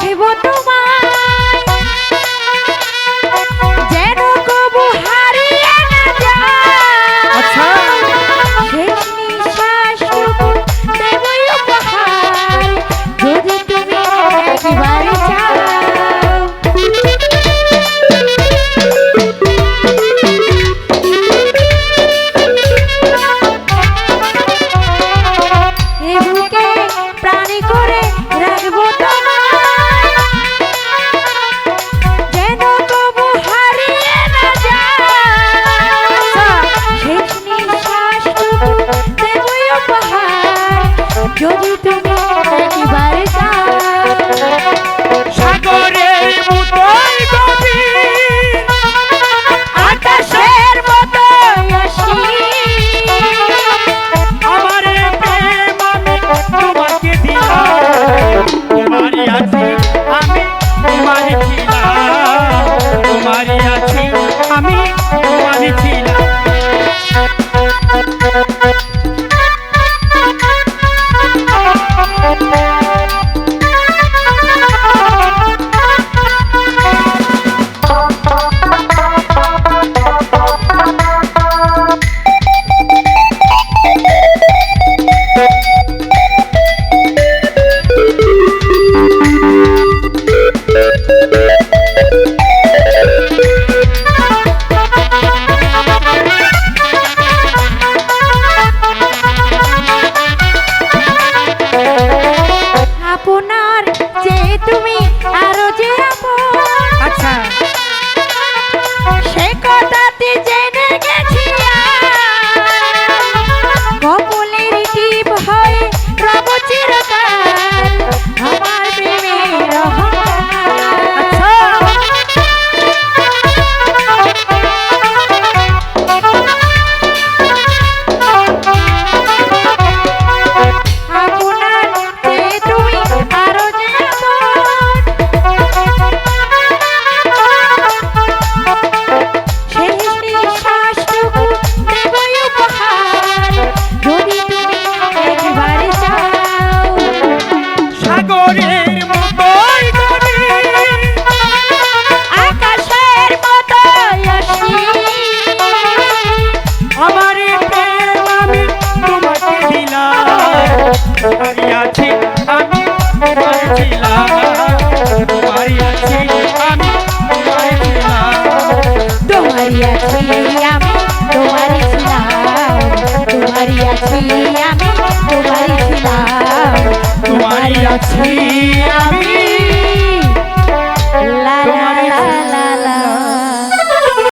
দেখিব আছি আমি তোমার ছিলাম তোমারই আছি আমি তোমার ছিলাম, তোমারই আছি আমি তোমার ছিলাম, তোমারই আছি আমি তোমার ছিলাম, তোমারই আছি